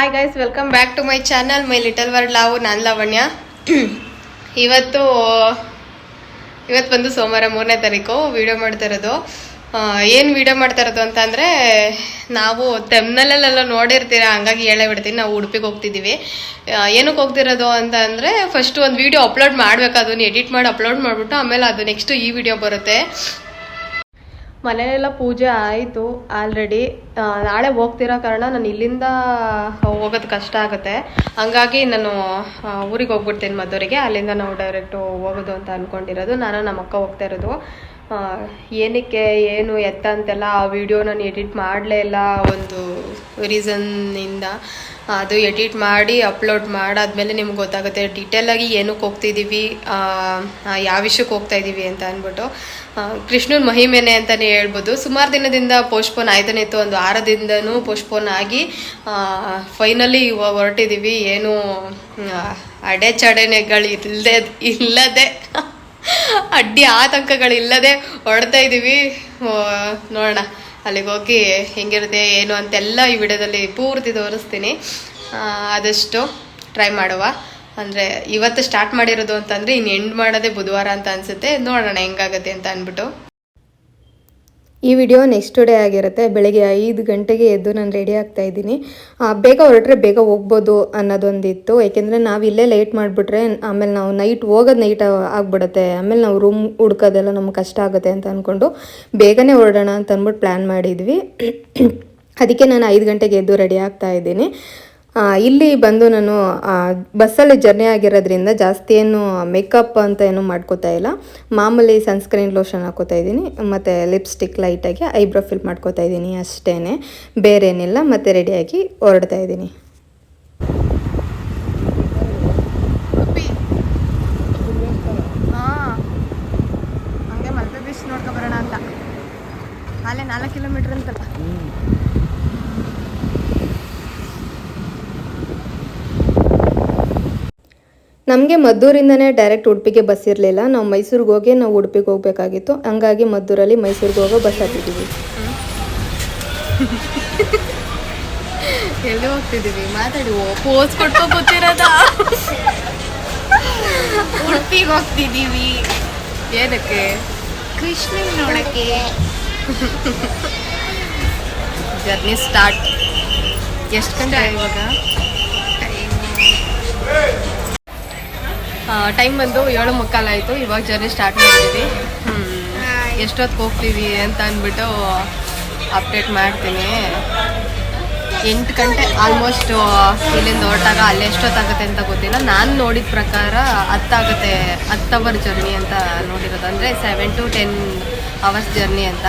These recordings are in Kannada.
Hi guys welcome back to my channel my little world Lavu ನಾನು ಲಾವಣ್ಯ. ಇವತ್ತು ಇವತ್ತು ಬಂದು ಸೋಮವಾರ ಮೂರನೇ ತಾರೀಕು ವಿಡಿಯೋ ಮಾಡ್ತಾ ಇರೋದು. ಏನು ವೀಡಿಯೋ ಮಾಡ್ತಾ ಇರೋದು ಅಂತ ಅಂದರೆ, ನಾವು ತೆಮ್ನಲ್ಲೆಲ್ಲ ನೋಡಿರ್ತೀರ, ಹಂಗಾಗಿ ಹೇಳೇ ಬಿಡ್ತೀನಿ, ನಾವು ಉಡುಪಿಗೆ ಹೋಗ್ತಿದ್ದೀವಿ. ಏನಕ್ಕೆ ಹೋಗ್ತಿರೋದು ಅಂತ ಅಂದರೆ ಫಸ್ಟು ಒಂದು ವೀಡಿಯೋ ಅಪ್ಲೋಡ್ ಮಾಡಬೇಕು, ಅದನ್ನು ಎಡಿಟ್ ಮಾಡಿ ಅಪ್ಲೋಡ್ ಮಾಡಿಬಿಟ್ಟು, ಆಮೇಲೆ ಅದು ನೆಕ್ಸ್ಟು ಈ ವಿಡಿಯೋ ಬರುತ್ತೆ. ಮನೆಯಲ್ಲೆಲ್ಲ ಪೂಜೆ ಆಯಿತು. ಆಲ್ರೆಡಿ ನಾಳೆ ಹೋಗ್ತಿರೋ ಕಾರಣ ನಾನು ಇಲ್ಲಿಂದ ಹೋಗೋದು ಕಷ್ಟ ಆಗುತ್ತೆ. ಹಂಗಾಗಿ ನಾನು ಊರಿಗೆ ಹೋಗ್ಬಿಡ್ತೀನಿ ಮದ್ದೂರಿಗೆ. ಅಲ್ಲಿಂದ ನಾವು ಡೈರೆಕ್ಟು ಹೋಗೋದು ಅಂತ ಅಂದ್ಕೊಂಡಿರೋದು ನಾನು ನಮ್ಮ ಅಕ್ಕ ಹೋಗ್ತಾ ಇರೋದು. ಏನಕ್ಕೆ, ಏನು ಎತ್ತ ಅಂತೆಲ್ಲ ಆ ವಿಡಿಯೋ ನಾನು ಎಡಿಟ್ ಮಾಡಲೇ ಇಲ್ಲ. ಒಂದು ರೀಸನ್ನಿಂದ ಅದು ಎಡಿಟ್ ಮಾಡಿ ಅಪ್ಲೋಡ್ ಮಾಡಾದ್ಮೇಲೆ ನಿಮ್ಗೆ ಗೊತ್ತಾಗುತ್ತೆ. ಡೀಟೇಲಾಗಿ ಏನಕ್ಕೆ ಹೋಗ್ತಿದ್ದೀವಿ? ಯಾವ ವಿಷಯಕ್ಕೆ ಹೋಗ್ತಾ ಇದ್ದೀವಿ ಅಂತ ಅಂದ್ಬಿಟ್ಟು. ಕೃಷ್ಣನ ಮಹಿಮೆನೆ ಅಂತಲೇ ಹೇಳ್ಬೋದು. ಸುಮಾರು ದಿನದಿಂದ ಪೋಸ್ಟ್ಪೋನ್ ಆಯ್ತಾನೆ ಇತ್ತು. ಒಂದು ವಾರದಿಂದನೂ ಪೋಸ್ಟ್ಪೋನ್ ಆಗಿ ಫೈನಲಿ ಇವಾಗ ಹೊರಟಿದ್ದೀವಿ ಏನು ಆ, ಇಲ್ಲದೆ ಇಲ್ಲದೆ ಅಡ್ಡಿ ಆತಂಕಗಳಿಲ್ಲದೆ ಹೊಡ್ತಾ ಇದ್ದೀವಿ ನೋಡೋಣ. ಅಲ್ಲಿಗೆ ಹೋಗಿ ಹೆಂಗಿರುತ್ತೆ ಏನು ಅಂತೆಲ್ಲ ಈ ವಿಡಿಯೋದಲ್ಲಿ ಪೂರ್ತಿ ತೋರಿಸ್ತೀನಿ. ಆದಷ್ಟು ಟ್ರೈ ಮಾಡುವ. ಅಂದರೆ ಇವತ್ತು ಸ್ಟಾರ್ಟ್ ಮಾಡಿರೋದು ಅಂತಂದರೆ ಇನ್ನು ಎಂಡ್ ಮಾಡೋದೇ ಬುಧವಾರ ಅಂತ ಅನಿಸುತ್ತೆ. ನೋಡೋಣ ಹೆಂಗಾಗತ್ತೆ ಅಂತ ಅಂದ್ಬಿಟ್ಟು ಈ ವಿಡಿಯೋ ನೆಕ್ಸ್ಟ್ ಡೇ ಆಗಿರುತ್ತೆ. ಬೆಳಗ್ಗೆ ಐದು ಗಂಟೆಗೆ ಎದ್ದು ನಾನು ರೆಡಿ ಆಗ್ತಾ ಇದ್ದೀನಿ. ಬೇಗ ಹೊರಟ್ರೆ ಬೇಗ ಹೋಗ್ಬೋದು ಅನ್ನೋದೊಂದಿತ್ತು. ಏಕೆಂದರೆ ನಾವು ಇಲ್ಲೇ ಲೇಟ್ ಮಾಡಿಬಿಟ್ರೆ ಆಮೇಲೆ ನಾವು ನೈಟ್ ಹೋಗೋದು ನೈಟ್ ಆಗಿಬಿಡುತ್ತೆ. ಆಮೇಲೆ ನಾವು ರೂಮ್ ಹುಡ್ಕೋದೆಲ್ಲ ನಮ್ಗೆ ಕಷ್ಟ ಆಗುತ್ತೆ ಅಂತ ಅಂದ್ಕೊಂಡು ಬೇಗನೆ ಹೊರಡೋಣ ಅಂತ ಅಂದ್ಬಿಟ್ಟು ಪ್ಲ್ಯಾನ್ ಮಾಡಿದ್ವಿ. ಅದಕ್ಕೆ ನಾನು ಐದು ಗಂಟೆಗೆ ಎದ್ದು ರೆಡಿ ಆಗ್ತಾ ಇದ್ದೀನಿ. ಇಲ್ಲಿ ಬಂದು ನಾನು ಬಸ್ಸಲ್ಲಿ ಜರ್ನಿ ಆಗಿರೋದ್ರಿಂದ ಜಾಸ್ತಿ ಏನು ಮೇಕಪ್ ಅಂತ ಏನು ಮಾಡ್ಕೋತಾ ಇಲ್ಲ. ಮಾಮೂಲಿ ಸನ್ಸ್ಕ್ರೀನ್ ಲೋಷನ್ ಹಾಕೋತಾ ಇದ್ದೀನಿ, ಮತ್ತು ಲಿಪ್ಸ್ಟಿಕ್ ಲೈಟಾಗಿ ಐಬ್ರೋ ಫಿಲ್ ಮಾಡ್ಕೋತಾ ಇದ್ದೀನಿ ಅಷ್ಟೇ ಬೇರೆ ಏನಿಲ್ಲ ಮತ್ತು ರೆಡಿಯಾಗಿ ಹೊರಡ್ತಾ ಇದ್ದೀನಿ ಹಂಗೆ ಮಲ್ಪೆ ಬೀಚ್ ನೋಡ್ಕೊ ಬರೋಣ ಅಂತ ಅಲ್ಲೇ ನಾಲ್ಕು ಕಿಲೋಮೀಟ್ರ್ ಅಂತಲ್ಲ ನಮಗೆ ಮದ್ದೂರಿಂದನೇ ಡೈರೆಕ್ಟ್ ಉಡುಪಿಗೆ ಬಸ್ ಇರಲಿಲ್ಲ. ನಾವು ಮೈಸೂರಿಗೆ ಹೋಗಿ ನಾವು ಉಡುಪಿಗೆ ಹೋಗಬೇಕಾಗಿತ್ತು. ಹಂಗಾಗಿ ಮದ್ದೂರಲ್ಲಿ ಮೈಸೂರಿಗೆ ಹೋಗೋ ಬಸ್ ಹತ್ತಿದ್ದೀವಿ ಎಲ್ಲಿ ಹೋಗ್ತಿದ್ದೀವಿ ಮಾತಾಡಿ ಪೋಸ್ ಕೊಟ್ಟು ಗೊತ್ತಿರೋದ ಉಡುಪಿಗೆ ಹೋಗ್ತಿದ್ದೀವಿ ಏನಕ್ಕೆ? ಕೃಷ್ಣನ್ ನೋಡಕ್ಕೆ. ಜರ್ನಿ ಸ್ಟಾರ್ಟ್ ಎಷ್ಟು ಗಂಟೆ ಇವಾಗ? ಟೈಮ್ ಬಂದು ಏಳು ಮುಕ್ಕಾಲಾಯಿತು ಇವಾಗ ಜರ್ನಿ ಸ್ಟಾರ್ಟ್ ಮಾಡಿದ್ದೀವಿ ಎಷ್ಟೊತ್ತಿಗೆ ಹೋಗ್ತೀವಿ ಅಂತ ಅಂದ್ಬಿಟ್ಟು ಅಪ್ಡೇಟ್ ಮಾಡ್ತೀನಿ. ಎಂಟು ಗಂಟೆ ಆಲ್ಮೋಸ್ಟ್ ಇಲ್ಲಿಂದ ಹೊರಟಾಗ ಅಲ್ಲಿ ಎಷ್ಟೊತ್ತಾಗುತ್ತೆ ಅಂತ ಗೊತ್ತಿಲ್ಲ. ನಾನು ನೋಡಿದ ಪ್ರಕಾರ ಹತ್ತಾಗುತ್ತೆ ಹತ್ತು ಅವರ್ ಜರ್ನಿ ಅಂತ ನೋಡಿರೋದು. ಅಂದರೆ seven to ten hours journey ಅಂತ.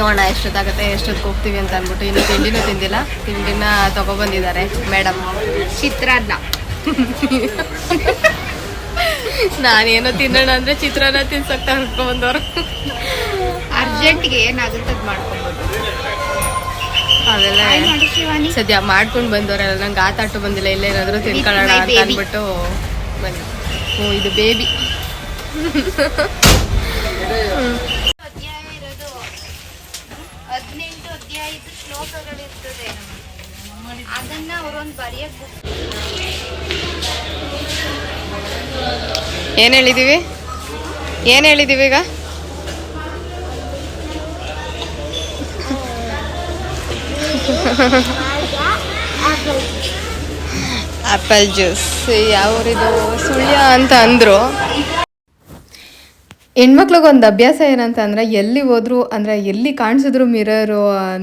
ನೋಡೋಣ ಎಷ್ಟೊತ್ತಾಗುತ್ತೆ ಎಷ್ಟೊತ್ತಿಗೆ ಹೋಗ್ತೀವಿ ಅಂತ ಅಂದ್ಬಿಟ್ಟು ಇನ್ನು ತಿಂಡಿನೂ ತಿಂದಿಲ್ಲ. ತಿಂಡಿನ ತಗೊಬಂದಿದ್ದಾರೆ ಮೇಡಮ್ ಚಿತ್ರಾನ್ನ. ನಾನೇನೋ ತಿನ್ನೋಣ ಅಂದ್ರೆ ಚಿತ್ರಾನ್ನ ತಿನ್ಸಕ್ಕೆ ತಗೊಂಡ್ಬಂದವ್ರು ಅರ್ಜೆಂಟ್ಗೆ ಏನಾಗುತ್ತೆ ಅದು ಮಾಡ್ಕೊಬೋದು. ಶಿವಾನಿ. ಸದ್ಯ ಮಾಡ್ಕೊಂಡು ಬಂದವರಲ್ಲ ನಂಗೆ ಆತಾಟು ಬಂದಿಲ್ಲ ಇಲ್ಲ ಏನಾದರೂ ತಿನ್ಕೊಳ್ಳೋಣ ಅಂತ. ಅಂದ್ಬಿಟ್ಟು ಬನ್ನಿ ಹ್ಞೂ ಇದು ಬೇಬಿ ಅಧ್ಯಾಯ ಇರೋದು ಹದಿನೆಂಟು ಅಧ್ಯಾಯದ ಶ್ಲೋಕಗಳಿರ್ತದೆ. ಅದನ್ನ ಅವರೊಂದು ಬರೆಯಕ್ಕೆ ಏನು ಹೇಳಿದ್ದೀವಿ ಏನು ಹೇಳಿದ್ದೀವಿ ಈಗ? Apple juice ಯಾವ್ರಿದು? ಸುಳ್ಯ ಅಂತ ಅಂದರು. ಹೆಣ್ಮಕ್ಳಿಗೊಂದು ಅಭ್ಯಾಸ ಏನಂತ ಅಂದರೆ, ಎಲ್ಲಿ ಹೋದ್ರು ಅಂದರೆ, ಎಲ್ಲಿ ಕಾಣಿಸಿದ್ರು ಮಿರರು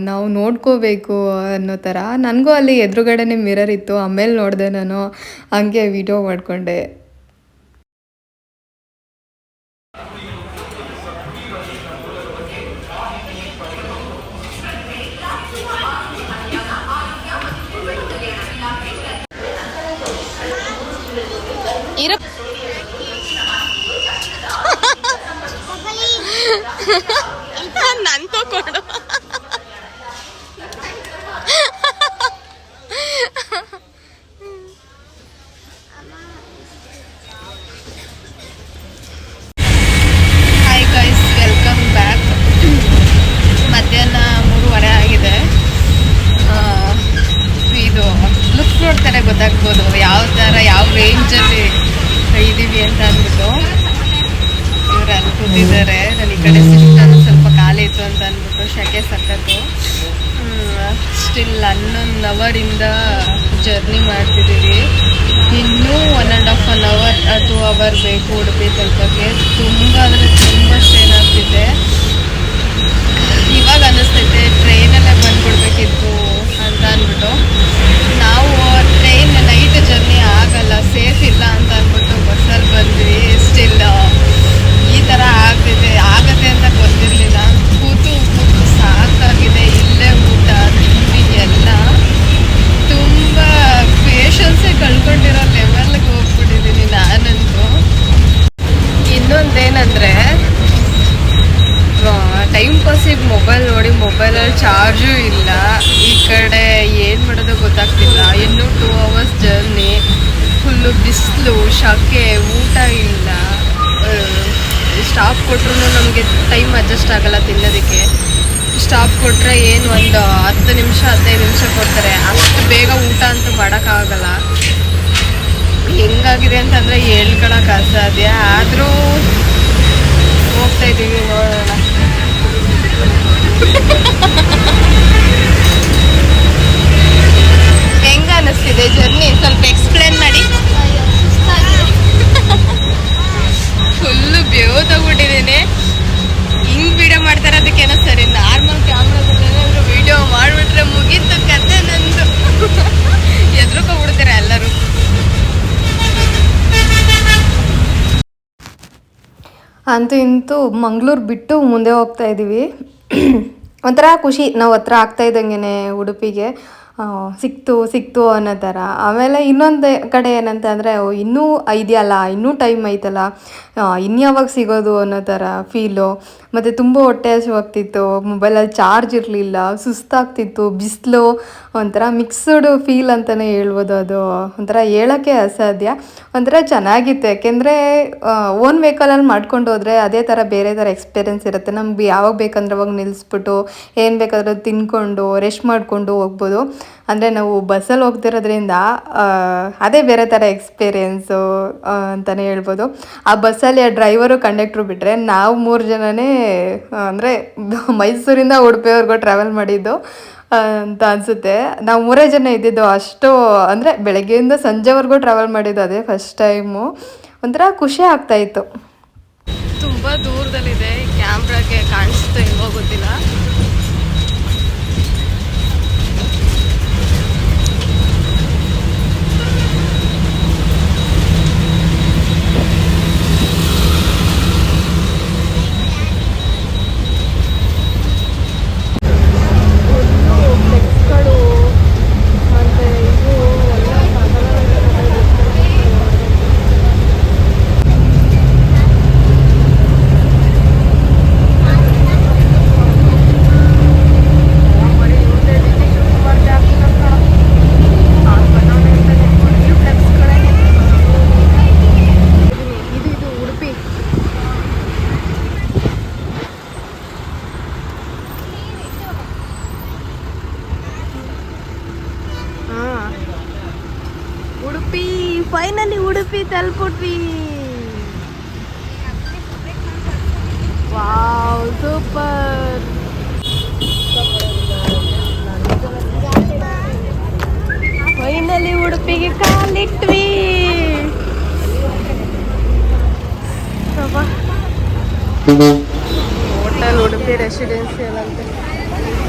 ನಾವು ನೋಡ್ಕೋಬೇಕು ಅನ್ನೋ ಥರ ನನಗೂ ಅಲ್ಲಿ ಎದುರುಗಡೆನೇ ಮಿರರ್ ಇತ್ತು ಆಮೇಲೆ ನೋಡಿದೆ ನಾನು, ಹಂಗೆ ವಿಡಿಯೋ ಮಾಡಿಕೊಂಡೆ. ಇರ ನನ್ನ ತಗೊಂಡು ಹಾಯ್ ಗೈಸ್ ವೆಲ್ಕಮ್ ಬ್ಯಾಕ್ ಮಧ್ಯಾಹ್ನ ಮೂರುವರೆ ಆಗಿದೆ ಆ, ಇದು ಕೂತಿದ್ದಾರೆ. ನಾನು ಈ ಕಡೆ ಸಿಸ್ಟರ್ ಸ್ವಲ್ಪ ಖಾಲಿ ಇತ್ತು ಅಂತ ಅಂದ್ಬಿಟ್ಟು ಶೆಕೆ ಸಖತ್ತು ಸ್ಟಿಲ್ ಹನ್ನೊಂದು ಅವರಿಂದ ಜರ್ನಿ ಮಾಡ್ತಿದ್ದೀವಿ. ಇನ್ನೂ one and half one hour two hour ಬೇಕು ಉಡುಪಿ ತಲುಪಕ್ಕೆ. ತುಂಬ ಅಂದರೆ ತುಂಬ ಸ್ಟ್ರೈನ್ ಆಗ್ತಿದೆ. ಇವಾಗ ಅನ್ನಿಸ್ತೈತೆ ಟ್ರೈನಲ್ಲೇ ಬಂದ್ಬಿಡ್ಬೇಕಿತ್ತು ಅಂತ ಅಂದ್ಬಿಟ್ಟು. ನಾವು ಟ್ರೈನ್ ನೈಟ್ ಜರ್ನಿ ಆಗಲ್ಲ ಸೇಫ್ ಇಲ್ಲ ಅಂತ ಅಂದ್ಬಿಟ್ಟು ಬಸ್ಸಲ್ಲಿ ಬಂದ್ವಿ. ಸ್ಟಿಲ್ ಥರ ಆಗ್ತಿದೆ. ಆಗತ್ತೆ ಅಂತ ಗೊತ್ತಿರಲಿಲ್ಲ. ಕೂತು ಕೂತು ಸಾಕಾಗಿದೆ. ಇಲ್ಲೇ ಊಟ, ತಿಂಡಿ ಎಲ್ಲ ತುಂಬ ಪೇಷನ್ಸೇ ಕಳ್ಕೊಂಡಿರೋ ಲೆವೆಲ್ಗೆ ಹೋಗ್ಬಿಟ್ಟಿದ್ದೀನಿ ನಾನಂತೂ. ಇನ್ನೊಂದೇನಂದರೆ ಟೈಮ್ ಪಾಸಿಗೆ ಮೊಬೈಲ್ ನೋಡಿ ಮೊಬೈಲಲ್ಲಿ ಚಾರ್ಜು ಇಲ್ಲ. ಈ ಕಡೆ ಏನು ಮಾಡೋದು ಗೊತ್ತಾಗ್ತಿಲ್ಲ. ಇನ್ನೂ ಟೂ ಅವರ್ಸ್ ಜರ್ನಿ ಫುಲ್ಲು ಬಿಸಿಲು ಶಕೆ ಊಟ ಇಲ್ಲ ಸ್ಟಾಪ್ ಕೊಟ್ರು ನಮಗೆ ಟೈಮ್ ಅಡ್ಜಸ್ಟ್ ಆಗಲ್ಲ ತಿನ್ನೋದಕ್ಕೆ. ಸ್ಟಾಪ್ ಕೊಟ್ಟರೆ ಏನು ಒಂದು ಹತ್ತು ನಿಮಿಷ, ಹದಿನೈದು ನಿಮಿಷ ಕೊಡ್ತಾರೆ. ಅಷ್ಟು ಬೇಗ ಊಟ ಅಂತೂ ಮಾಡೋಕ್ಕಾಗಲ್ಲ. ಹೆಂಗಾಗಿದೆ ಅಂತಂದರೆ ಹೇಳ್ಕೊಳಕ್ಕೆ ಅಸಾಧ್ಯ. ಆದರೂ ಹೋಗ್ತಾ ಇದ್ದೀವಿ, ನೋಡೋಣ. ಹೆಂಗ ಅನಿಸ್ತಿದೆ ಜರ್ನಿ ಸ್ವಲ್ಪ ಎಕ್ಸ್ಪ್ಲೇನ್ ಮಾಡಿ. ಫುಲ್ಲು ತಗೊಂಡಿದ್ದೀನಿ ಹಿಂಗ್ ವಿಡಿಯೋ ಮಾಡ್ತಾರೆ ಅದಕ್ಕೇನೋ ಸರಿ, ನಾರ್ಮಲ್ ಕ್ಯಾಮ್ರಾದಲ್ಲಿ ಏನಾದ್ರು ವಿಡಿಯೋ ಮಾಡಿಬಿಟ್ರೆ ಮುಗೀತು ಕತೆ ನಂದು. ಎದ್ರುಕೊಂಡ್ಬಿಡ್ತೀರ ಎಲ್ಲರೂ? ಅಂತೂ ಇಂತೂ ಮಂಗಳೂರು ಬಿಟ್ಟು ಮುಂದೆ ಹೋಗ್ತಾ ಇದ್ದೀವಿ ಒಂಥರ ಖುಷಿ, ನಾವು ಹತ್ರ ಆಗ್ತಾ ಇದ್ದಂಗೆ ಉಡುಪಿಗೆ. ಸಿಕ್ತು ಸಿಕ್ತು ಅನ್ನೋ ಥರ. ಆಮೇಲೆ ಇನ್ನೊಂದು ಕಡೆ ಏನಂತ ಅಂದರೆ ಇನ್ನೂ ಇದೆಯಲ್ಲ ಇನ್ನೂ ಟೈಮ್ ಐತಲ್ಲ ಇನ್ಯಾವಾಗ ಸಿಗೋದು ಅನ್ನೋ ಥರ ಫೀಲು. ಮತ್ತು ತುಂಬ ಹೊಟ್ಟೆ ಹಸಿವಾಗ್ತಿತ್ತು, ಮೊಬೈಲಲ್ಲಿ ಚಾರ್ಜ್ ಇರಲಿಲ್ಲ, ಸುಸ್ತಾಗ್ತಿತ್ತು, ಬಿಸಿಲು, ಒಂಥರ ಮಿಕ್ಸ್ಡ್ ಫೀಲ್ ಅಂತಲೇ ಹೇಳ್ಬೋದು ಅದು. ಒಂಥರ ಹೇಳೋಕ್ಕೆ ಅಸಾಧ್ಯ. ಒಂಥರ ಚೆನ್ನಾಗಿತ್ತು, ಯಾಕೆಂದರೆ ಓನ್ ವೆಹಿಕಲಲ್ಲಿ ಮಾಡ್ಕೊಂಡು ಹೋದರೆ ಅದೇ ಥರ ಬೇರೆ ಥರ ಎಕ್ಸ್ಪೀರಿಯೆನ್ಸ್ ಇರುತ್ತೆ. ನಮ್ಗೆ ಯಾವಾಗ ಬೇಕಂದ್ರೆ ಅವಾಗ ನಿಲ್ಲಿಸ್ಬಿಟ್ಟು, ಏನು ಬೇಕಾದರೂ ತಿನ್ಕೊಂಡು, ರೆಸ್ಟ್ ಮಾಡಿಕೊಂಡು ಹೋಗ್ಬೋದು. ಅಂದರೆ ನಾವು ಬಸ್ಸಲ್ಲಿ ಹೋಗ್ತಿರೋದ್ರಿಂದ ಅದೇ ಬೇರೆ ಥರ ಎಕ್ಸ್ಪೀರಿಯೆನ್ಸು ಅಂತಲೇ ಹೇಳ್ಬೋದು. ಆ ಬಸ್ಸಲ್ಲಿ ಆ ಡ್ರೈವರು ಕಂಡಕ್ಟ್ರು ಬಿಟ್ಟರೆ ನಾವು ಮೂರು ಜನನೇ ಅಂದರೆ ಮೈಸೂರಿಂದ ಉಡುಪಿವರೆಗೂ ಟ್ರಾವೆಲ್ ಮಾಡಿದ್ದು ಅಂತ ಅನಿಸುತ್ತೆ. ನಾವು ಮೂರೇ ಜನ ಇದ್ದಿದ್ದು ಅಷ್ಟು, ಅಂದರೆ ಬೆಳಗ್ಗೆಯಿಂದ ಸಂಜೆವರೆಗೂ ಟ್ರಾವೆಲ್ ಮಾಡಿದ್ದು ಅದೇ ಫಸ್ಟ್ ಟೈಮು ಒಂಥರ ಖುಷಿ ಆಗ್ತಾಯಿತ್ತು ತುಂಬ ದೂರದಲ್ಲಿದೆ ಕ್ಯಾಮ್ರಾಗೆ ಕಾಣಿಸುತ್ತೆ ಗೊತ್ತಿಲ್ಲ ಇದು ಇದು ಉಡುಪಿ ಹಾ. Udupi finally Udupi ತಲುಪಿಟ್ವಿ. Wow, super. Finally ಉಡುಪಿಗೆ ಕಾಲಿಟ್ವಿ. ಹೋಟೆಲ್, ಉಡುಪಿ ರೆಸಿಡೆನ್ಸಿಯಲ್ ಅಂತ.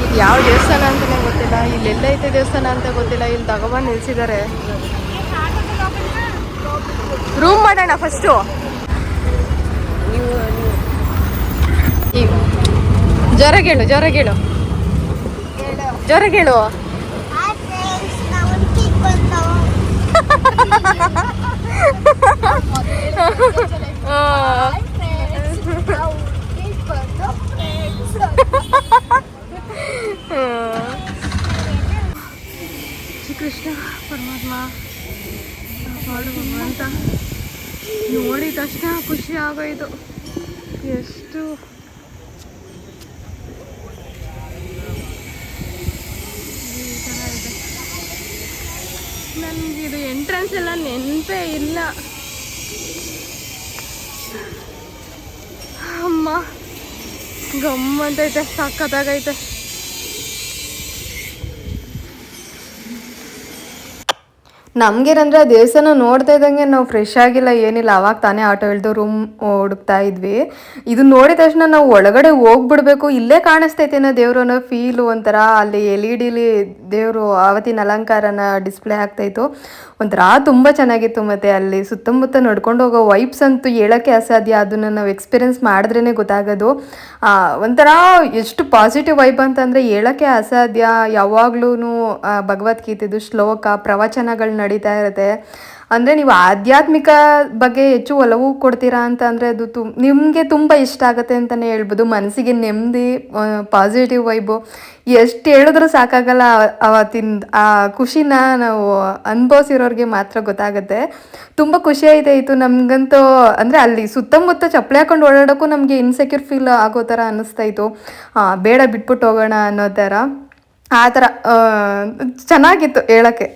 ಇದು ಯಾವ ದೇವಸ್ಥಾನ ಅಂತಲೇ ಗೊತ್ತಿಲ್ಲ. ಇಲ್ಲೆಲ್ಲ ಐತೆ ದೇವಸ್ಥಾನ ಅಂತ ಗೊತ್ತಿಲ್ಲ. ಇಲ್ಲಿ ತಗೊಬಂದು ನಿಲ್ಸಿದ್ದಾರೆ. ರೂಮ್ ಮಾಡೋಣ ಫಸ್ಟು ಜೋರಾಗೇಳು ಜೋರಾಗೇಳು ಜೋರಾಗೇಳು ಶ್ರೀಕೃಷ್ಣ ಪರಮಾತ್ಮ. ಕಾಪಾಡು ಭಗವಂತ ನೋಡಿದ ತಕ್ಷಣ ಖುಷಿ ಆಗೋಯ್ತು ಎಷ್ಟು ನನಗೆ ಇದು ಎಂಟ್ರೆನ್ಸ್ ಎಲ್ಲ ನೆನಪೇ ಇಲ್ಲ ಅಮ್ಮ ಗಮ್ಮಂತೈತೆ ಸಕ್ಕತ್ತಾಗೈತೆ ನಮ್ಗೇನಂದ್ರೆ ಆ ದೇವಸ್ಥಾನ ನೋಡ್ತಾ ಇದ್ದಂಗೆ ನಾವು ಫ್ರೆಶ್ ಆಗಿಲ್ಲ, ಏನಿಲ್ಲ. ಅವಾಗ ತಾನೇ ಆಟೋ ಇಳಿದು ರೂಮ್ ಹುಡುಕ್ತಾ ಇದ್ವಿ. ಇದು ನೋಡಿದ ತಕ್ಷಣ ನಾವು ಒಳಗಡೆ ಹೋಗ್ಬಿಡ್ಬೇಕು. ಇಲ್ಲೇ ಕಾಣಿಸ್ತೈತೇನೋ ದೇವ್ರು ಅನ್ನೋ ಫೀಲು ಒಂಥರ. ಅಲ್ಲಿ ಎಲ್ ಇ ಡಿಲಿ ದೇವರು ಆವತ್ತಿನ ಅಲಂಕಾರನ ಡಿಸ್ಪ್ಲೇ ಆಗ್ತಾಯಿತ್ತು ಒಂಥರ ತುಂಬ ಚೆನ್ನಾಗಿತ್ತು ಮತ್ತು ಅಲ್ಲಿ ಸುತ್ತಮುತ್ತ ನಡ್ಕೊಂಡು ಹೋಗೋ ವೈಬ್ಸ್ ಅಂತೂ ಹೇಳೋಕ್ಕೆ ಅಸಾಧ್ಯ. ಅದನ್ನು ನಾವು ಎಕ್ಸ್ಪೀರಿಯನ್ಸ್ ಮಾಡಿದ್ರೇ ಗೊತ್ತಾಗೋದು. ಒಂಥರ ಎಷ್ಟು ಪಾಸಿಟಿವ್ ವೈಬ್ ಅಂತಂದರೆ ಹೇಳೋಕ್ಕೆ ಅಸಾಧ್ಯ. ಯಾವಾಗ್ಲೂ ಭಗವದ್ಗೀತೆದು ಶ್ಲೋಕ, ಪ್ರವಚನಗಳು ನಡೀತಾ ಇರುತ್ತೆ. ಅಂದರೆ ನೀವು ಆಧ್ಯಾತ್ಮಿಕ ಬಗ್ಗೆ ಹೆಚ್ಚು ಒಲವು ಕೊಡ್ತೀರಾ ಅಂತ ಅಂದರೆ ಅದು ತು ನಿಮಗೆ ತುಂಬ ಇಷ್ಟ ಆಗುತ್ತೆ ಅಂತಲೇ ಹೇಳ್ಬೋದು. ಮನಸ್ಸಿಗೆ ನೆಮ್ಮದಿ ಪಾಸಿಟಿವ್ ವೈಬು ಎಷ್ಟು ಹೇಳಿದ್ರು ಸಾಕಾಗಲ್ಲ ಅವತ್ತಿನ, ಆ ಖುಷಿನ ನಾವು ಅನುಭವಿಸಿರೋರಿಗೆ ಮಾತ್ರ ಗೊತ್ತಾಗುತ್ತೆ. ತುಂಬ ಖುಷಿ ಆಯ್ತಾಯಿತ್ತು ನಮಗಂತೂ ಅಂದರೆ ಅಲ್ಲಿ ಸುತ್ತಮುತ್ತ ಚಪ್ಪಳೆ ಹಾಕೊಂಡು ಓಡಾಡೋಕ್ಕೂ ನಮಗೆ ಇನ್ಸೆಕ್ಯೂರ್ ಫೀಲ್ ಆಗೋ ಥರ ಅನ್ನಿಸ್ತಾ ಇತ್ತು. ಬೇಡ ಬಿಟ್ಬಿಟ್ಟು ಹೋಗೋಣ ಅನ್ನೋ ಥರ. ಆ ಥರ ಚೆನ್ನಾಗಿತ್ತು ಹೇಳೋಕ್ಕೆ.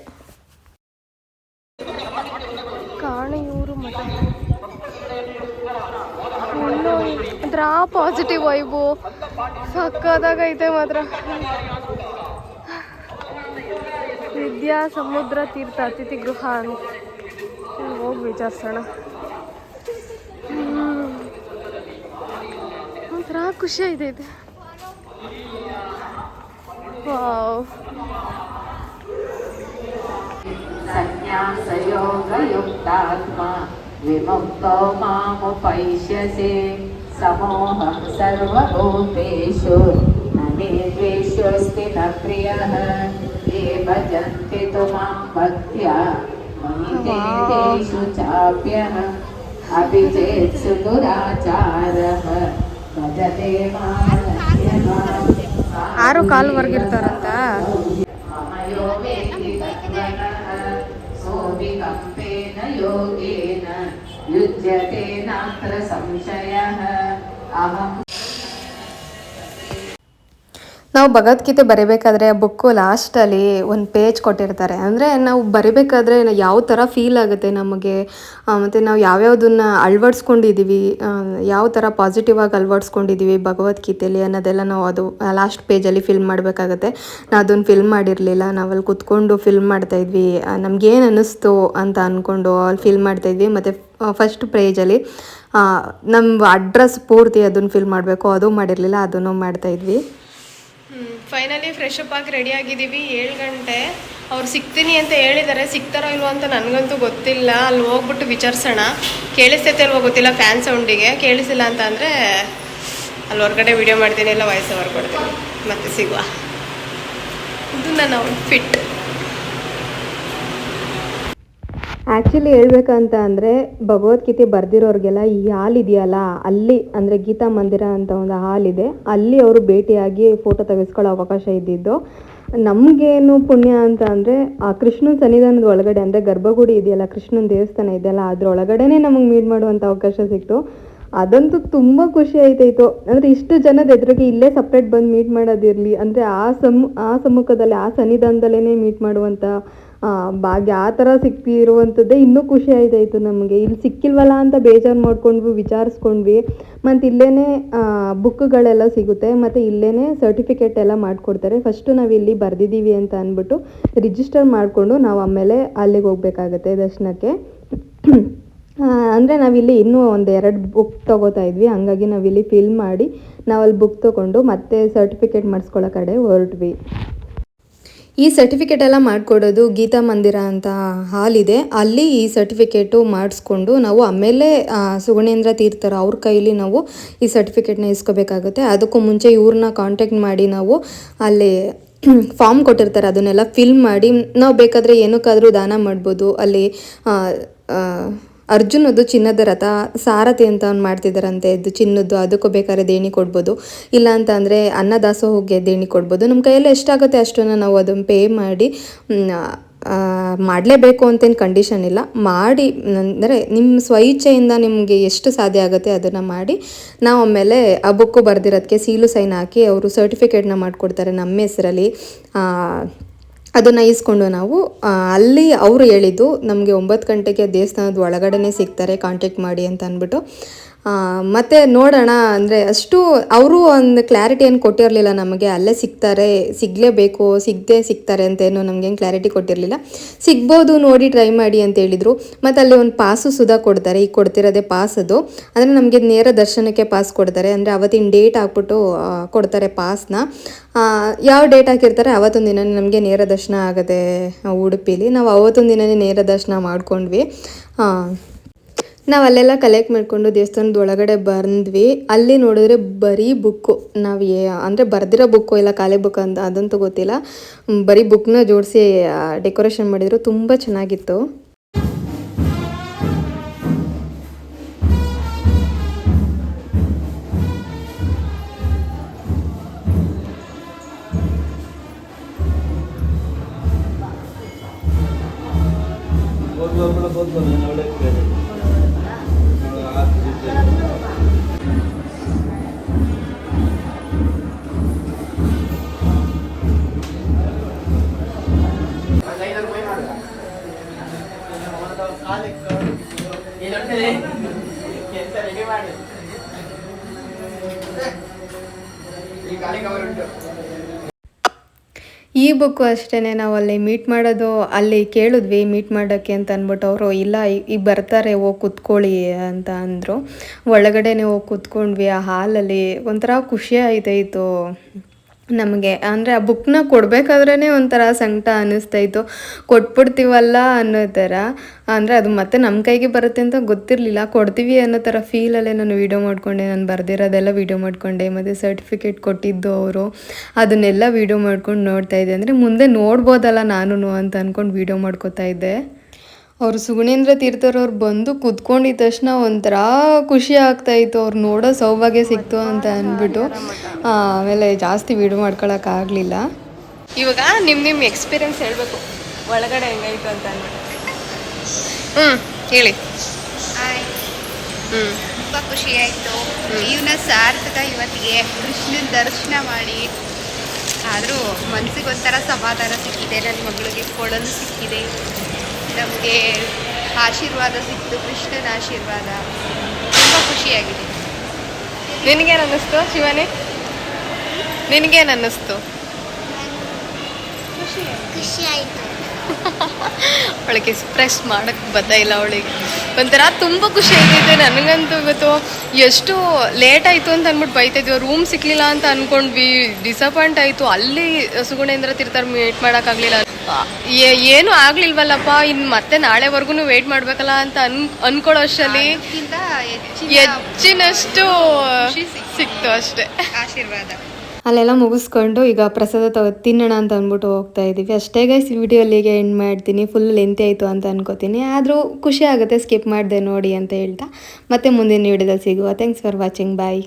ಮಾತ್ರ ಪಾಸಿಟಿವ್ ವೈಬು ಸಕ್ಕದಾಗೈತೆ ಮಾತ್ರ. ವಿದ್ಯಾ ಸಮುದ್ರ ತೀರ್ಥ ಅತಿಥಿ ಗೃಹ ಅಂತ. ಹೋಗಿ ವಿಚಾರಿಸೋಣ. ಒಂಥರ ಖುಷಿ ಆಯ್ತೈತೆ ವಾವ್. ಸಂನ್ಯಾಸಯೋಗಯುಕ್ತಾತ್ಮ, ವಿಮುಕ್ತೋ ಮಾಮುಪೈಷ್ಯಸೆ समोहं सर्वभूतेषु न मे द्वेष्योऽस्ति न प्रियः ये भजन्ति तु मां भक्त्या मयि ते तेषु चाप्यः अपि चेत्सु दुराचारः भजते माम् ಆರು ಕಾಲ್ವರೆಗಿರ್ತಾರಂತ ममयो वेति तत्त्वतः सोऽविकम्पेन योगेन युज्यते नात्र संशयः 啊 ನಾವು ಭಗವದ್ಗೀತೆ ಬರಿಬೇಕಾದ್ರೆ ಬುಕ್ಕು ಲಾಸ್ಟಲ್ಲಿ ಒಂದು ಪೇಜ್ ಕೊಟ್ಟಿರ್ತಾರೆ. ಅಂದರೆ ನಾವು ಬರಿಬೇಕಾದ್ರೆ ಯಾವ ಥರ ಫೀಲ್ ಆಗುತ್ತೆ ನಮಗೆ? ಮತ್ತು ನಾವು ಯಾವ್ಯಾವುದನ್ನು ಅಳವಡಿಸ್ಕೊಂಡಿದ್ದೀವಿ ಯಾವ ಥರ ಪಾಸಿಟಿವ್ ಆಗಿ ಅಳವಡಿಸ್ಕೊಂಡಿದ್ದೀವಿ ಭಗವದ್ಗೀತೆಯಲ್ಲಿ ಅನ್ನೋದೆಲ್ಲ ನಾವು ಅದು ಲಾಸ್ಟ್ ಪೇಜಲ್ಲಿ ಫಿಲ್ ಮಾಡಬೇಕಾಗತ್ತೆ. ನಾವು ಅದನ್ನು ಫಿಲ್ಮ್ ಮಾಡಿರಲಿಲ್ಲ. ನಾವಲ್ಲಿ ಕುತ್ಕೊಂಡು ಫಿಲ್ಮ್ ಮಾಡ್ತಾಯಿದ್ವಿ ನಮಗೇನು ಅನ್ನಿಸ್ತು ಅಂತ ಅಂದ್ಕೊಂಡು ಅಲ್ಲಿ ಫಿಲ್ಮ್ ಮಾಡ್ತಾಯಿದ್ವಿ ಮತ್ತು ಫಸ್ಟ್ ಪೇಜಲ್ಲಿ ನಮ್ಮ ಅಡ್ರೆಸ್ ಪೂರ್ತಿ ಅದನ್ನು ಫಿಲ್ ಮಾಡಬೇಕು. ಅದು ಮಾಡಿರಲಿಲ್ಲ, ಅದನ್ನು ಮಾಡ್ತಾಯಿದ್ವಿ ಫೈನಲಿ ಫ್ರೆಶ್ ಅಪ್ ಆಗಿ ರೆಡಿ ಆಗಿದ್ದೀವಿ. ಏಳು ಗಂಟೆ. ಅವ್ರು ಸಿಗ್ತೀನಿ ಅಂತ ಹೇಳಿದ್ದಾರೆ ಸಿಗ್ತಾರೋ ಇಲ್ವೋ ಅಂತ ನನಗಂತೂ ಗೊತ್ತಿಲ್ಲ. ಅಲ್ಲಿ ಹೋಗ್ಬಿಟ್ಟು ವಿಚಾರಿಸೋಣ. ಕೇಳಿಸ್ತೈತೆ ಅಲ್ವೋ ಗೊತ್ತಿಲ್ಲ ಫ್ಯಾನ್ ಸೌಂಡಿಗೆ ಕೇಳಿಸಿಲ್ಲ ಅಂತ ಅಂದರೆ ಅಲ್ಲಿ ಹೊರಗಡೆ ವಿಡಿಯೋ ಮಾಡ್ತೀನಿ, ಇಲ್ಲ ವಾಯ್ಸ್ ಓವರ್ ಕೊಡ್ತೀನಿ. ಮತ್ತೆ ಸಿಗುವ. ಇದು ನನ್ನ ಔಟ್ಫಿಟ್ ಆ್ಯಕ್ಚುಲಿ ಹೇಳ್ಬೇಕಂತ ಅಂದರೆ ಭಗವದ್ಗೀತೆ ಬರೆದಿರೋರಿಗೆಲ್ಲ ಈ ಹಾಲ್ ಇದೆಯಲ್ಲ, ಅಲ್ಲಿ ಅಂದರೆ ಗೀತಾ ಮಂದಿರ ಅಂತ ಒಂದು ಹಾಲ್ ಇದೆ, ಅಲ್ಲಿ ಅವರು ಭೇಟಿಯಾಗಿ ಫೋಟೋ ತೆಗೆಸ್ಕೊಳ್ಳೋ ಅವಕಾಶ ಇದ್ದಿದ್ದು. ನಮಗೇನು ಪುಣ್ಯ ಅಂತ ಅಂದರೆ ಆ ಕೃಷ್ಣನ ಸನ್ನಿಧಾನದ ಒಳಗಡೆ ಅಂದರೆ ಗರ್ಭಗುಡಿ ಇದೆಯಲ್ಲ, ಕೃಷ್ಣನ ದೇವಸ್ಥಾನ ಇದೆಯಲ್ಲ ಅದ್ರ ಒಳಗಡೆನೇ ನಮಗೆ ಮೀಟ್ ಮಾಡುವಂಥ ಅವಕಾಶ ಸಿಕ್ತು. ಅದಂತೂ ತುಂಬ ಖುಷಿ ಆಯ್ತಾಯಿತು. ಅಂದರೆ ಇಷ್ಟು ಜನದ ಎದುರಿಗೆ ಇಲ್ಲೇ ಸಪ್ರೇಟ್ ಬಂದು ಮೀಟ್ ಮಾಡೋದಿರಲಿ, ಅಂದರೆ ಆ ಸಮ್ಮು ಆ ಸಮ್ಮುಖದಲ್ಲಿ, ಆ ಸನ್ನಿಧಾನದಲ್ಲೇ ಮೀಟ್ ಮಾಡುವಂಥ ಭಾಗ್ಯ, ಆ ಥರ ಸಿಕ್ತಿರುವಂಥದ್ದೇ ಇನ್ನೂ ಖುಷಿ ಆಯ್ತಾಯಿತ್ತು ನಮಗೆ. ಇಲ್ಲಿ ಸಿಕ್ಕಿಲ್ವಲ್ಲ ಅಂತ ಬೇಜಾರು ಮಾಡಿಕೊಂಡ್ವಿ, ವಿಚಾರಿಸ್ಕೊಂಡ್ವಿ. ಮತ್ತು ಇಲ್ಲೇ ಬುಕ್ಗಳೆಲ್ಲ ಸಿಗುತ್ತೆ. ಮತ್ತು ಇಲ್ಲೇ ಸರ್ಟಿಫಿಕೇಟ್ ಎಲ್ಲ ಮಾಡಿಕೊಡ್ತಾರೆ. ಫಸ್ಟು ನಾವು ಇಲ್ಲಿ ಬರೆದಿದ್ದೀವಿ ಅಂತ ಅಂದ್ಬಿಟ್ಟು ರಿಜಿಸ್ಟರ್ ಮಾಡಿಕೊಂಡು ನಾವು ಆಮೇಲೆ ಅಲ್ಲಿಗೆ ಹೋಗ್ಬೇಕಾಗತ್ತೆ ದರ್ಶನಕ್ಕೆ. ಅಂದರೆ ನಾವಿಲ್ಲಿ ಇನ್ನೂ ಒಂದು ಎರಡು ಬುಕ್ ತೊಗೋತಾ ಇದ್ವಿ. ಹಂಗಾಗಿ ನಾವಿಲ್ಲಿ ಫಿಲ್ ಮಾಡಿ ನಾವಲ್ಲಿ ಬುಕ್ ತೊಗೊಂಡು ಮತ್ತೆ ಸರ್ಟಿಫಿಕೇಟ್ ಮಾಡಿಸ್ಕೊಳ್ಳೋ ಕಡೆ ಹೊರಟ್ವಿ. ಈ ಸರ್ಟಿಫಿಕೇಟ್ ಎಲ್ಲ ಮಾಡಿಕೊಡೋದು ಗೀತಾ ಮಂದಿರ ಅಂತ ಹಾಲ್ ಇದೆ. ಅಲ್ಲಿ ಈ ಸರ್ಟಿಫಿಕೇಟು ಮಾಡಿಸ್ಕೊಂಡು ನಾವು ಆಮೇಲೆ ಸುಗುಣೇಂದ್ರ ತೀರ್ಥರ ಅವ್ರ ಕೈಲಿ ನಾವು ಈ ಸರ್ಟಿಫಿಕೇಟ್ನ ಇಸ್ಕೋಬೇಕಾಗುತ್ತೆ. ಅದಕ್ಕೂ ಮುಂಚೆ ಇವ್ರನ್ನ ಕಾಂಟ್ಯಾಕ್ಟ್ ಮಾಡಿ ನಾವು ಅಲ್ಲಿ ಫಾರ್ಮ್ ಕೊಟ್ಟಿರ್ತಾರೆ. ಅದನ್ನೆಲ್ಲ ಫಿಲ್ ಮಾಡಿ, ನಾವು ಬೇಕಾದರೆ ಏನಕ್ಕಾದರೂ ದಾನ ಮಾಡ್ಬೋದು. ಅಲ್ಲಿ ಆ, ಆ, ಅರ್ಜುನದು ಚಿನ್ನದ ರಥ ಸಾರಥಿ ಅಂತ ಅವ್ನು ಮಾಡ್ತಿದ್ದಾರಂತೆ ಇದು ಚಿನ್ನದ್ದು ಅದಕ್ಕೂ ಬೇಕಾದ್ರೆ ದೇಣಿ ಕೊಡ್ಬೋದು. ಇಲ್ಲ ಅಂತ ಅಂದರೆ ಅನ್ನದಾಸೋಹಕ್ಕೆ ದೇಣಿ ಕೊಡ್ಬೋದು. ನಮ್ಮ ಕೈಯಲ್ಲಿ ಎಷ್ಟಾಗುತ್ತೆ ಅಷ್ಟನ್ನು ನಾವು ಅದನ್ನು ಪೇ ಮಾಡಿ ಮಾಡಲೇಬೇಕು ಅಂತೇನು ಕಂಡೀಷನ್ ಇಲ್ಲ. ಮಾಡಿ ಅಂದರೆ ನಿಮ್ಮ ಸ್ವಇಚ್ಛೆಯಿಂದ ನಿಮಗೆ ಎಷ್ಟು ಸಾಧ್ಯ ಆಗುತ್ತೆ ಅದನ್ನು ಮಾಡಿ ನಾವು ಆಮೇಲೆ ಆ ಬುಕ್ಕು ಬರೆದಿರೋದಕ್ಕೆ ಸೀಲು ಸೈನ್ ಹಾಕಿ ಅವರು ಸರ್ಟಿಫಿಕೇಟ್ನ ಮಾಡಿಕೊಡ್ತಾರೆ ನಮ್ಮ ಹೆಸರಲ್ಲಿ. ಅದನ್ನು ಇಸ್ಕೊಂಡು ನಾವು ಅಲ್ಲಿ ಅವರು ಹೇಳಿದ್ದು, ನಮಗೆ ಒಂಬತ್ತು ಗಂಟೆಗೆ ದೇವಸ್ಥಾನದ ಒಳಗಡೆನೇ ಸಿಗ್ತಾರೆ ಕಾಂಟ್ಯಾಕ್ಟ್ ಮಾಡಿ ಅಂತ ಅಂದ್ಬಿಟ್ಟು. ಮತ್ತು ನೋಡೋಣ ಅಂದರೆ ಅಷ್ಟು ಅವರು ಒಂದು ಕ್ಲಾರಿಟಿ ಏನು ಕೊಟ್ಟಿರಲಿಲ್ಲ ನಮಗೆ ಅಲ್ಲೇ ಸಿಗ್ತಾರೆ ಸಿಗಲೇಬೇಕು ಸಿಗದೆ ಸಿಗ್ತಾರೆ ಅಂತೇನು ನಮಗೇನು ಕ್ಲಾರಿಟಿ ಕೊಟ್ಟಿರಲಿಲ್ಲ. ಸಿಗ್ಬೋದು ನೋಡಿ ಟ್ರೈ ಮಾಡಿ ಅಂತ ಹೇಳಿದರು. ಮತ್ತು ಅಲ್ಲಿ ಒಂದು ಪಾಸು ಸುದಾ ಕೊಡ್ತಾರೆ ಈಗ ಕೊಡ್ತಿರೋದೇ ಪಾಸ್ ಅದು. ಅಂದರೆ ನಮಗೆ ನೇರ ದರ್ಶನಕ್ಕೆ ಪಾಸ್ ಕೊಡ್ತಾರೆ. ಅಂದರೆ ಅವತ್ತಿನ ಡೇಟ್ ಹಾಕ್ಬಿಟ್ಟು ಕೊಡ್ತಾರೆ ಪಾಸ್ನ. ಯಾವ ಡೇಟ್ ಹಾಕಿರ್ತಾರೆ ಅವತ್ತೊಂದು ದಿನ ನಮಗೆ ನೇರ ದರ್ಶನ ಆಗುತ್ತೆ ಆ, ಉಡುಪಿಲಿ. ನಾವು ಅವತ್ತೊಂದು ದಿನನೇ ನೇರ ದರ್ಶನ ಮಾಡ್ಕೊಂಡ್ವಿ. ನಾವು ಅಲ್ಲೆಲ್ಲ ಕಲೆಕ್ಟ್ ಮಾಡಿಕೊಂಡು ದೇವಸ್ಥಾನದ ಒಳಗಡೆ ಬಂದ್ವಿ. ಅಲ್ಲಿ ನೋಡಿದ್ರೆ ಬರೀ ಬುಕ್ಕು ನಾವು ಏ ಅಂದರೆ ಬರ್ದಿರೋ ಬುಕ್ಕು ಇಲ್ಲ, ಖಾಲಿ ಬುಕ್ ಅಂತ ಅದಂತೂ ಗೊತ್ತಿಲ್ಲ. ಬರೀ ಬುಕ್ನ ಜೋಡಿಸಿ ಡೆಕೋರೇಷನ್ ಮಾಡಿದ್ರು. ತುಂಬ ಚೆನ್ನಾಗಿತ್ತು. ಈ ಬುಕ್ಕು ಅಷ್ಟೇ ನಾವು ಅಲ್ಲಿ ಮೀಟ್ ಮಾಡೋದು, ಅಲ್ಲಿ ಕೇಳಿದ್ವಿ ಮೀಟ್ ಮಾಡೋಕ್ಕೆ ಅಂತ ಅಂದ್ಬಿಟ್ಟು ಅವರು, ಇಲ್ಲ ಈಗ ಬರ್ತಾರೆ ಹೋಗಿ ಕುತ್ಕೊಳ್ಳಿ ಅಂತ ಅಂದರು. ಒಳಗಡೆನೆ ಹೋಗಿ ಕೂತ್ಕೊಂಡ್ವಿ. ಆ ಹಾಲಲ್ಲಿ ಒಂಥರ ಖುಷಿ ಆಯ್ತಾಯಿತ್ತು ನಮಗೆ, ಅಂದರೆ ಆ ಬುಕ್ನ ಕೊಡಬೇಕಾದ್ರೇ ಒಂಥರ ಸಂಕಟ ಅನ್ನಿಸ್ತಾಯಿತ್ತು ಕೊಟ್ಬಿಡ್ತೀವಲ್ಲ ಅನ್ನೋ ಥರ, ಅಂದರೆ ಅದು ಮತ್ತೆ ನಮ್ಮ ಕೈಗೆ ಬರುತ್ತೆ ಅಂತ ಗೊತ್ತಿರಲಿಲ್ಲ. ಕೊಡ್ತೀವಿ ಅನ್ನೋ ಥರ ಫೀಲಲ್ಲೇ ನಾನು ವೀಡಿಯೋ ಮಾಡಿಕೊಂಡೆ, ನಾನು ಬರೆದಿರೋದೆಲ್ಲ ವೀಡಿಯೋ ಮಾಡಿಕೊಂಡೆ, ಮತ್ತು ಸರ್ಟಿಫಿಕೇಟ್ ಕೊಟ್ಟಿದ್ದು ಅವರು. ಅದನ್ನೆಲ್ಲ ವೀಡಿಯೋ ಮಾಡ್ಕೊಂಡು ನೋಡ್ತಾ ಇದ್ದೆ. ಅಂದರೆ ಮುಂದೆ ನೋಡ್ಬೋದಲ್ಲ ನಾನು ಅಂತ ಅಂದ್ಕೊಂಡು ವೀಡಿಯೋ ಮಾಡ್ಕೋತಾ ಇದ್ದೆ. ಅವರು ಸುಗುಣೇಂದ್ರ ತೀರ್ಥರವ್ರು ಬಂದು ಕುತ್ಕೊಂಡಿದ್ದ ತಕ್ಷಣ ಒಂಥರ ಖುಷಿ ಆಗ್ತಾಯಿತ್ತು. ಅವ್ರು ನೋಡೋ ಸೌಭಾಗ್ಯ ಸಿಕ್ತು ಅಂತ ಅಂದ್ಬಿಟ್ಟು ಆಮೇಲೆ ಜಾಸ್ತಿ ವೀಡಿಯೋ ಮಾಡ್ಕೊಳಕ್ಕಾಗಲಿಲ್ಲ ಇವಾಗ ನಿಮ್ಮ ನಿಮ್ಮ ಎಕ್ಸ್ಪೀರಿಯನ್ಸ್ ಹೇಳಬೇಕು. ಒಳಗಡೆ ಹೆಂಗಾಯ್ತು ಅಂತ ಅಂದ್ಬಿಟ್ಟು. ಹ್ಞೂ ಹೇಳಿ. ಹಾಯ್ ಹ್ಞೂ ತುಂಬ ಖುಷಿ ಆಯಿತು. ಜೀವನ ಸಾರ್ಥಕ ಇವತ್ತಿಗೆ. ಕೃಷ್ಣನ ದರ್ಶನ ಮಾಡಿ. ಆದರೂ ಮನಸ್ಸಿಗೆ ಒಂಥರ ಸಮಾಧಾನ ಸಿಕ್ಕಿದೆ ನನ್ನ ಮಗಳಿಗೆ ಕೊಡಲು ಸಿಕ್ಕಿದೆ. ನಮಗೆ ಆಶೀರ್ವಾದ ಸಿಕ್ತು ಕೃಷ್ಣನ ಆಶೀರ್ವಾದ. ತುಂಬ ಖುಷಿಯಾಗಿದೆ. ನಿನಗೇನು ಅನ್ನಿಸ್ತು ಶಿವನೇ? ನಿನಗೇನು ಅನ್ನಿಸ್ತು ಖುಷಿ ಆಯಿತು. ಅವಳಿಗೆ ಎಕ್ಸ್ಪ್ರೆಸ್ ಮಾಡೋಕ್ಕೆ ಬರ್ತಾ ಇಲ್ಲ ಅವಳಿಗೆ. ಒಂಥರ ತುಂಬ ಖುಷಿ ಆಗಿದೆ ನನಗಂತೂ ಇವತ್ತು ಎಷ್ಟು ಲೇಟ್ ಆಯಿತು ಅಂತ ಅಂದ್ಬಿಟ್ಟು ಬೈತಾಯಿದ್ವಿ ರೂಮ್ ಸಿಕ್ಕಲಿಲ್ಲ ಅಂತ ಅಂದ್ಕೊಂಡ್ವಿ ಡಿಸಪಾಯಿಂಟ್ ಆಯಿತು. ಅಲ್ಲಿ ಸುಗುಣೇಂದ್ರ ತಿರ್ತಾರೆ ಮೀಟ್ ಮಾಡೋಕ್ಕಾಗಲಿಲ್ಲ. ಏನು ಆಗ್ಲಿಲ್ವಲ್ಲಪ್ಪ. ಇನ್ನು ಮತ್ತೆ ನಾಳೆವರೆಗೂ ವೇಟ್ ಮಾಡಬೇಕಲ್ಲ ಅಂತ ಅನ್ ಅನ್ಕೊಳ್ಳೋ ಅಷ್ಟರಲ್ಲಿ ಹೆಚ್ಚಿನ ಹೆಚ್ಚಿನಷ್ಟು. ಸಿಕ್ತು ಅಷ್ಟೇ. ಆಶೀರ್ವಾದ. ಅಲ್ಲೆಲ್ಲ ಮುಗಿಸ್ಕೊಂಡು ಈಗ ಪ್ರಸಾದ ತಗೋ, ತಿನ್ನೋಣ ಅಂತ ಅಂದ್ಬಿಟ್ಟು ಹೋಗ್ತಾ ಇದ್ದೀವಿ ಅಷ್ಟೇ ಗೈಸ್ ವಿಡಿಯೋ ಅಲ್ಲಿಗೆ ಎಂಡ್ ಮಾಡ್ತೀನಿ. ಫುಲ್ ಲೆಂತಿ ಆಯಿತು ಅಂತ ಅನ್ಕೋತೀನಿ. ಆದರೂ ಖುಷಿ ಆಗುತ್ತೆ ಸ್ಕಿಪ್ ಮಾಡಿದೆ ನೋಡಿ ಅಂತ ಹೇಳ್ತಾ. ಮತ್ತೆ ಮುಂದಿನ ವಿಡಿಯೋದಲ್ಲಿ ಸಿಗುವ. Thanks for watching bye